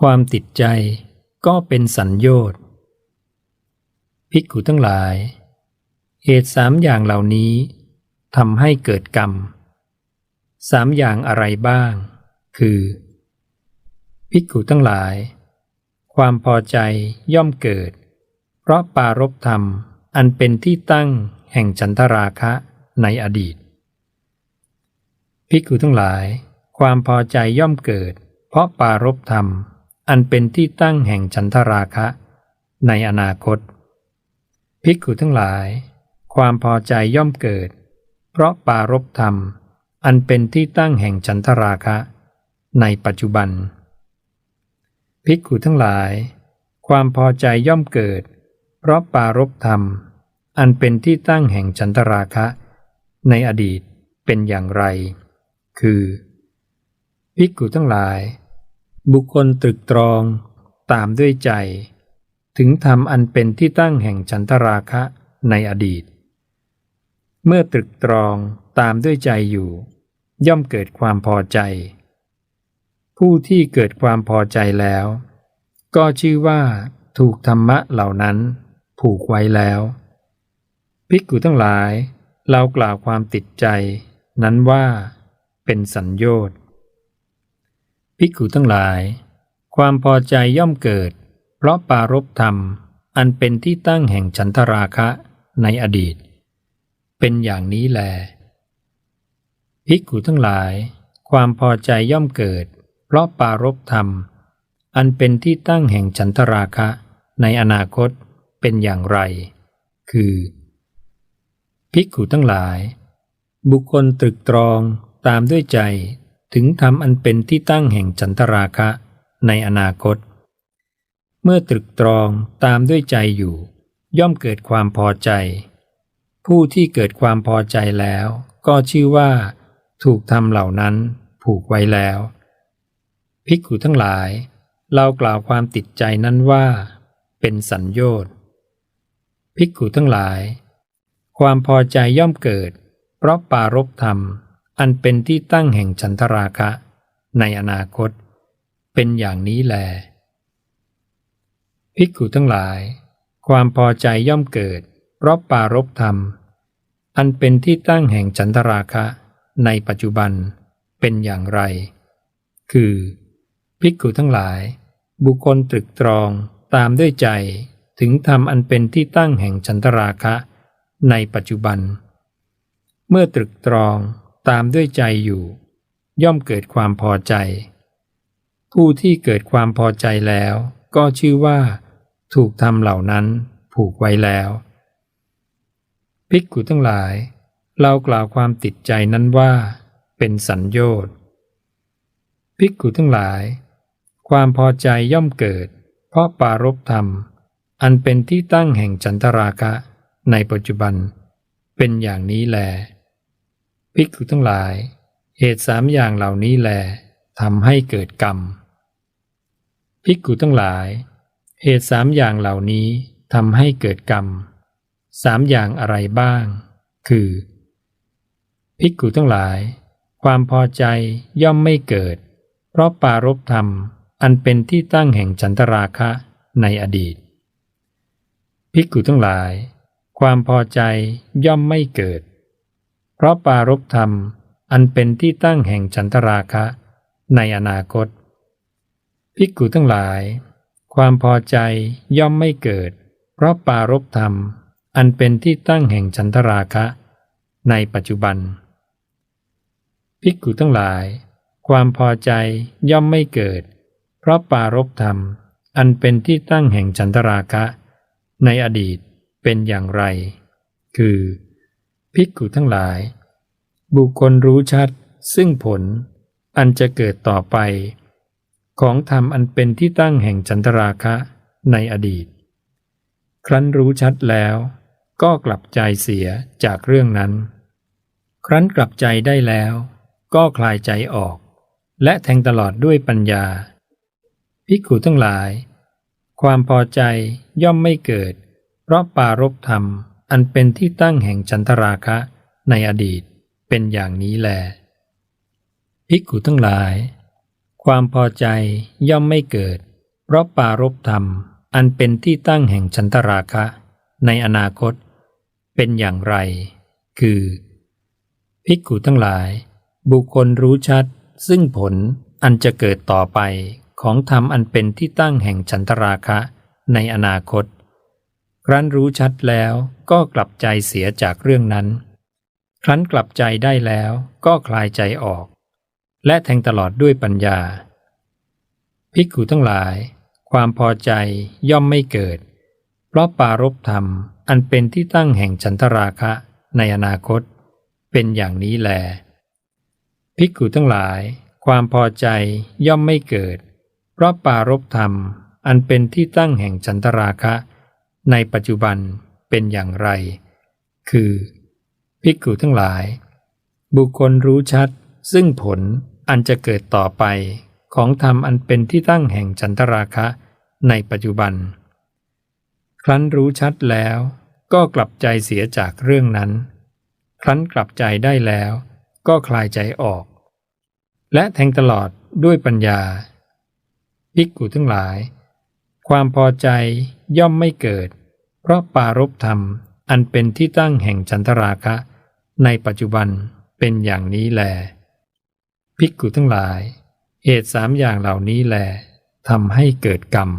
ความติดใจก็เป็นสัญโยชน์ภิกขุทั้งหลาย เหตุสามอย่างเหล่านี้ทำให้เกิดกรรมสามอย่างอะไรบ้าง คือ ภิกขุทั้งหลาย ความพอใจย่อมเกิด เพราะปารบธรรมอันเป็นที่ตั้งแห่งฉันทราคะในอดีต ภิกขุทั้งหลาย ความพอใจย่อมเกิด เพราะปารบธรรม อันเป็นที่ตั้งแห่งฉันทราคะ ในอนาคต ภิกขุทั้งหลาย ความพอใจย่อมเกิด เพราะปารบธรรม อันเป็นที่ตั้งแห่งฉันทราคะ ในปัจจุบัน ภิกขุทั้งหลาย ความพอใจย่อมเกิด เพราะปารบธรรม อันเป็นที่ตั้งแห่งฉันทราคะ ในอดีตเป็นอย่างไร คือ ภิกขุทั้งหลาย บุคคลตรึกตรองตามด้วยใจ ถึงธรรมอันเป็นที่ตั้งแห่งฉันทราคะในอดีต เมื่อตรึกตรองตามด้วยใจอยู่ ย่อมเกิดความพอใจ ผู้ที่เกิดความพอใจแล้ว ก็ชื่อว่าถูกธรรมะเหล่านั้นผูกไว้แล้วภิกขุทั้งหลาย เรากล่าวความติดใจ นั้นว่าเป็นสัญโยชน์ ภิกขุทั้งหลาย ความพอใจย่อมเกิด เพราะปารบธรรม อันเป็นที่ตั้งแห่งฉันทราคะในอดีต เป็นอย่างนี้แล ภิกขุทั้งหลาย ความพอใจย่อมเกิด เพราะปารบธรรม อันเป็นที่ตั้งแห่งฉันทราคะในอนาคตเป็นอย่างไร คือ ภิกขุทั้งหลาย บุคคลตรึกตรองตามด้วยใจ ถึงธรรมอันเป็นที่ตั้งแห่งฉันทราคะในอนาคต เมื่อตรึกตรองตามด้วยใจอยู่ ย่อมเกิดความพอใจ ผู้ที่เกิดความพอใจแล้ว ก็ชื่อว่า ถูกธรรมเหล่านั้นผูกไว้แล้ว ภิกขุทั้งหลาย เรากล่าวความติดใจนั้นว่า เป็นสัญโยชน์ภิกขุทั้งหลาย ความพอใจย่อมเกิด เพราะปารบธรรม อันเป็นที่ตั้งแห่งฉันทราคะ ในอนาคต เป็นอย่างนี้แล ภิกขุทั้งหลาย ความพอใจย่อมเกิด เพราะปารบธรรม อันเป็นที่ตั้งแห่งฉันทราคะ ในปัจจุบันเป็นอย่างไร คือ ภิกขุทั้งหลาย บุคคลตรึกตรองตามด้วยใจถึงธรรมอันเป็นที่ตั้งแห่งฉันทราคะ ในปัจจุบัน เมื่อตรึกตรอง ตามด้วยใจอยู่ ย่อมเกิดความพอใจ ผู้ที่เกิดความพอใจแล้ว ก็ชื่อว่า ถูกทำเหล่านั้นผูกไว้แล้วภิกขุทั้งหลาย เรากล่าวความติดใจนั้นว่า เป็นสัญโยชน์ภิกขุทั้งหลาย ความพอใจย่อมเกิด เพราะปารบธรรม อันเป็นที่ตั้งแห่งจันทราคะในปัจจุบัน เป็นอย่างนี้แล ภิกขุทั้งหลาย เหตุสามอย่างเหล่านี้แลทำให้เกิดกรรม ภิกขุทั้งหลาย เหตุสามอย่างเหล่านี้ทำให้เกิดกรรมสามอย่างอะไรบ้าง คือ ภิกขุทั้งหลาย ความพอใจย่อมไม่เกิด เพราะปารบธรรมอันเป็นที่ตั้งแห่งฉันทราคะในอดีต ภิกขุทั้งหลาย ความพอใจย่อมไม่เกิด เพราะปารบธรรมอันเป็นที่ตั้งแห่งฉันทราคะ ในอนาคต ภิกขุทั้งหลาย ความพอใจย่อมไม่เกิด เพราะปารบธรรม อันเป็นที่ตั้งแห่งฉันทราคะ ในปัจจุบัน ภิกขุทั้งหลาย ความพอใจย่อมไม่เกิด เพราะปารบธรรม อันเป็นที่ตั้งแห่งฉันทราคะ ในอดีตเป็นอย่างไร คือ ภิกขุทั้งหลาย บุคคลรู้ชัด ซึ่งผล อันจะเกิดต่อไป ของธรรมอันเป็นที่ตั้งแห่งฉันทราคะในอดีต ครั้นรู้ชัดแล้วก็กลับใจเสียจากเรื่องนั้น ครั้นกลับใจได้แล้ว ก็คลายใจออก และแทงตลอดด้วยปัญญา ภิกขุทั้งหลาย ความพอใจย่อมไม่เกิด เพราะปารบธรรม อันเป็นที่ตั้งแห่งฉันทราคะในอดีตเป็นอย่างนี้แล ภิกขุทั้งหลาย ความพอใจย่อมไม่เกิด เพราะปารบธรรมอันเป็นที่ตั้งแห่งฉันทราคะ ในอนาคต เป็นอย่างไร คือ ภิกขุทั้งหลาย บุคคลรู้ชัด ซึ่งผลอันจะเกิดต่อไปของธรรมอันเป็นที่ตั้งแห่งฉันทราคะ ในอนาคต ครั้นรู้ชัดแล้วก็กลับใจเสียจากเรื่องนั้น ครั้นกลับใจได้แล้วก็คลายใจออก และแทงตลอดด้วยปัญญา ภิกขุทั้งหลาย ความพอใจย่อมไม่เกิด เพราะปารบธรรมอันเป็นที่ตั้งแห่งฉันทราคะในอนาคต เป็นอย่างนี้แล ภิกขุทั้งหลาย ความพอใจย่อมไม่เกิด เพราะปารบธรรมอันเป็นที่ตั้งแห่งฉันทราคะ ในปัจจุบันเป็นอย่างไร คือ ภิกขุทั้งหลาย บุคคลรู้ชัด ซึ่งผลอันจะเกิดต่อไปของธรรมอันเป็นที่ตั้งแห่งฉันทราคะในปัจจุบัน ครั้นรู้ชัดแล้วก็กลับใจเสียจากเรื่องนั้น ครั้นกลับใจได้แล้ว ก็คลายใจออก และแทงตลอดด้วยปัญญาภิกขุทั้งหลาย ความพอใจย่อมไม่เกิด เพราะปารบธรรมอันเป็นที่ตั้งแห่งฉันทราคะ ในปัจจุบันเป็นอย่างนี้แล ภิกขุทั้งหลาย เหตุสามอย่างเหล่านี้แลทำให้เกิดกรรม